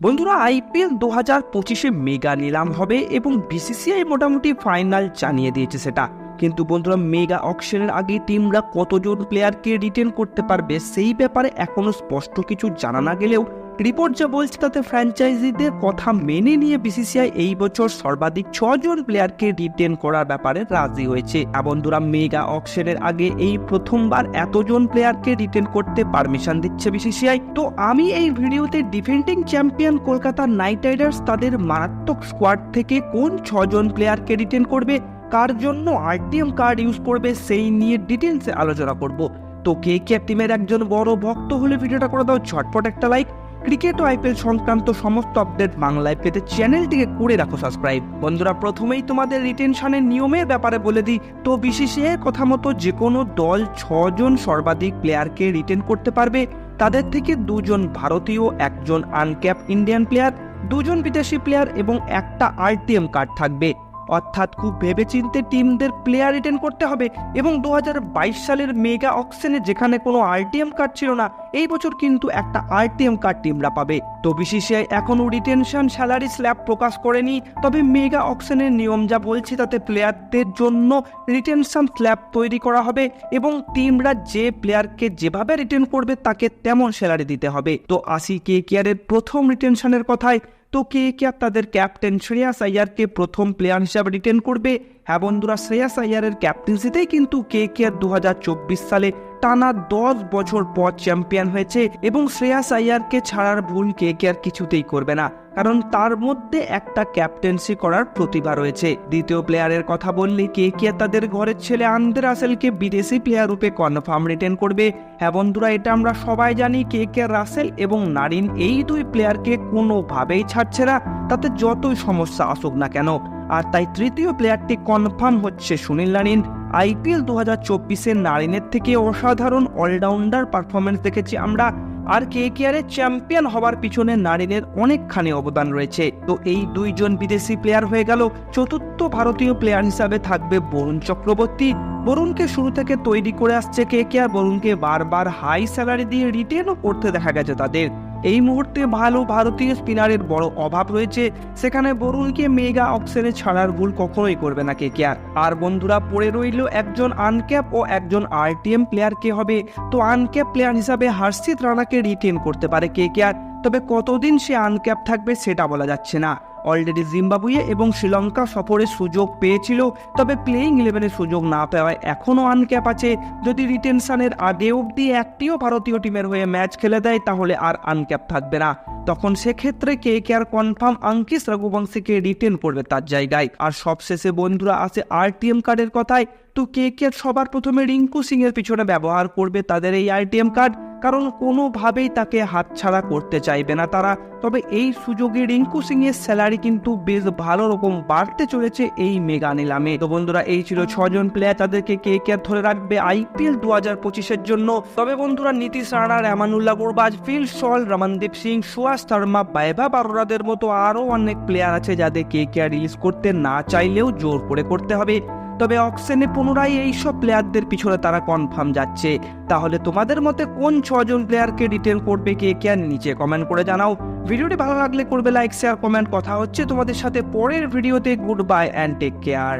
বন্ধুরা, আইপিএল দু হাজার পঁচিশে মেগা নিলাম হবে এবং বিসিসিআই মোটামুটি ফাইনাল জানিয়ে দিয়েছে সেটা। কিন্তু বন্ধুরা, মেগা অকশনের আগে টিমরা কতজন প্লেয়ারকে রিটেন করতে পারবে সেই ব্যাপারে এখনও স্পষ্ট কিছু জানা না গেলেও রিপোর্ট যা বলছে তাতে ফ্র্যাঞ্চাইজিদের কথা মেনে নিয়ে বিসিসিআই এই বছর সর্বাধিক ছজন প্লেয়ারকে রিটেন করার ব্যাপারে রাজি হয়েছে। বন্ধুরা মেগা অকশনের আগে এই প্রথমবার এতজন প্লেয়ারকে রিটেন করতে পারমিশন দিচ্ছে বিসিসিআই তো আমি এই ভিডিওতে defending champion Kolkata Knight Riders তাদের মারাত্মক স্কোয়াড থেকে কোন ছজন প্লেয়ারকে রিটেন করবে, কার জন্য আরটিএম কার্ড ইউজ করবে, সেই নিয়ে ডিটেলসে আলোচনা করব। তো কে কে টিমের একজন বড় ভক্ত হলে ভিডিওটা করে দাও, ঝটপট একটা লাইক ক্রিকেট ও আইপিএল সংক্রান্ত সমস্ত আপডেট বাংলায় পেতে চ্যানেলটিকে করে রাখো সাবস্ক্রাইব বন্ধুরা, প্রথমেই তোমাদের রিটেনশনের নিয়মের ব্যাপারে বলে দিই। তো বিশেষে কথা মতো যে কোনো দল ছজন সর্বাধিক প্লেয়ারকে রিটেন করতে পারবে। তাদের থেকে দুজন ভারতীয়, একজন আনক্যাপ ইন্ডিয়ান প্লেয়ার দুজন বিদেশি প্লেয়ার এবং একটা আরটিএম কার্ড থাকবে। অর্থাৎ খুব ভেবেচিন্তে টিমদের প্লেয়ার রিটেন করতে হবে এবং দু হাজার বাইশ সালের মেগা অকশনে যেখানে কোনো আরটিএম কার্ড ছিল না, এই বছর কিন্তু একটা আরটিএম কার্ড টিমরা পাবে। তো বিসিসিআই এখনও রিটেনশন স্যালারি স্ল্যাব প্রকাশ করেনি, তবে মেগা অকশনের নিয়ম যা বলছে তাতে প্লেয়ারদের জন্য রিটেনশন স্ল্যাব তৈরি করা হবে এবং টিমরা যে প্লেয়ারকে যেভাবে রিটেন করবে তাকে তেমন স্যালারি দিতে হবে। তো আসি কে কেয়ারের প্রথম রিটেনশনের কথায় তো কে কে আর তাদের ক্যাপ্টেন শ্রেয়াস সাইয়ারকে প্রথম প্লেয়ার হিসাবে রিটেন করবে? হ্যাঁ বন্ধুরা, শ্রেয়াস আইয়ারের ক্যাপ্টেন্সিতেই কিন্তু কে কে আর দু সালে টানা দশ বছর পর চ্যাম্পিয়ন হয়েছে এবং শ্রেয়াস আইয়ারকে ছাড়ার ভুল কে কে আর কিছুতেই করবে না। কারণ তার মধ্যে একটা ক্যাপ্টেন্সি করার প্রতিভা রয়েছে। দ্বিতীয় প্লেয়ারের কথা বললে কে কে তাদের ঘরের ছেলে আন্দ্রে রাসেলকে বিদেশি প্লেয়ার রূপে কনফার্ম রিটেন করবে? হ্যাঁ বন্ধুরা, এটা আমরা সবাই জানি কে কে রাসেল এবং নারিন এই দুই প্লেয়ারকে কোনোভাবেই ছাড়ছে না। তাতে যতই সমস্যা আসুক না কেন। আর তাই তৃতীয় প্লেয়ারটি কনফার্ম হচ্ছে সুনীল নারিন। আইপিএল দু হাজার চব্বিশের নারিনের থেকে অসাধারণ অলরাউন্ডার পারফরমেন্স দেখেছি আমরা। আর কে কেয়ারের চ্যাম্পিয়ন হবার পিছনে নারিনের অনেকখানি অবদান রয়েছে। তো এই দুইজন বিদেশি প্লেয়ার হয়ে গেল। চতুর্থ ভারতীয় প্লেয়ার হিসাবে থাকবে বরুণ চক্রবর্তী। বরুণকে শুরু থেকে তৈরি করে আসছে কে কে আর বরুণকে বারবার হাই স্যালারি দিয়ে রিটেনও করতে দেখা গেছে তাদের। এই মুহূর্তে ভালো ভারতীয় স্পিনারের বড় অভাব রয়েছে। সেখানে বরুণকে মেগা অপশনে ছাড়ার ভুল কখনোই করবে না কে কেয়ার আর বন্ধুরা, পড়ে রইল একজন আনক্যাপ ও একজন আরটিএম প্লেয়ার কে হবে। তো আনক্যাপ প্লেয়ার হিসাবে হর্ষিত রানাকে রিটেন করতে পারে কে কে আর তবে কতদিন সে আনক্যাপ থাকবে সেটা বলা যাচ্ছে না। অলরেডি জিম্বাবুয়ে এবং শ্রীলঙ্কা সফরের সুযোগ পেয়েছিল, তবে প্লেইং ইলেভেনের সুযোগ না পাওয়ায় এখনও আনক্যাপ আছে। যদি রিটেনশনের আগে অবধি একটিও ভারতীয় টিমের হয়ে ম্যাচ খেলে দেয়, তাহলে আর আনক্যাপ থাকবে না। তখন সেক্ষেত্রে কে কে আর কনফার্ম আঙ্কিস রঘুবংশীকে রিটেন করবে তার জায়গায়? আর সবশেষে বন্ধুরা আসে আরটিএম কার্ডের কথায়। তো কে কে সবার প্রথমে রিঙ্কু সিং এর পিছনে ব্যবহার করবে তাদের এই আরটিএম কার্ড কারণ কোনোভাবেই তাকে হাতছাড়া করতে চাইবে না তারা। তবে এই সুযোগে রিঙ্কু সিং এর স্যালারি কিন্তু বেশ ভালো রকম বাড়তে চলেছে এই মেগা নিলামে। তো বন্ধুরা, এই ছিল ছজন প্লেয়ার তাদেরকে কে কে ধরে রাখবে আইপিএল দু হাজার পঁচিশের জন্য। তবে বন্ধুরা, নীতিশ রানা, রেমানুল্লাহ গুরবাজ ফিল সল, রমনদীপ সিং সুয়াস শর্মা, বাইবা বারোরাদের মতো আরও অনেক প্লেয়ার আছে যাদের কে কে রিলিজ করতে না চাইলেও জোর করে করতে হবে। তবে অক্সেনে পুনরায় এইসব প্লেয়ারদের পিছনে তারা কনফার্ম যাচ্ছে। তাহলে তোমাদের মতে কোন ছজন প্লেয়ারকে রিটেন করবে, কে কে নিচে কমেন্ট করে জানাও। ভিডিওটি ভালো লাগলে করবে লাইক শেয়ার কমেন্ট কথা হচ্ছে তোমাদের সাথে পরের ভিডিওতে। Good bye and take care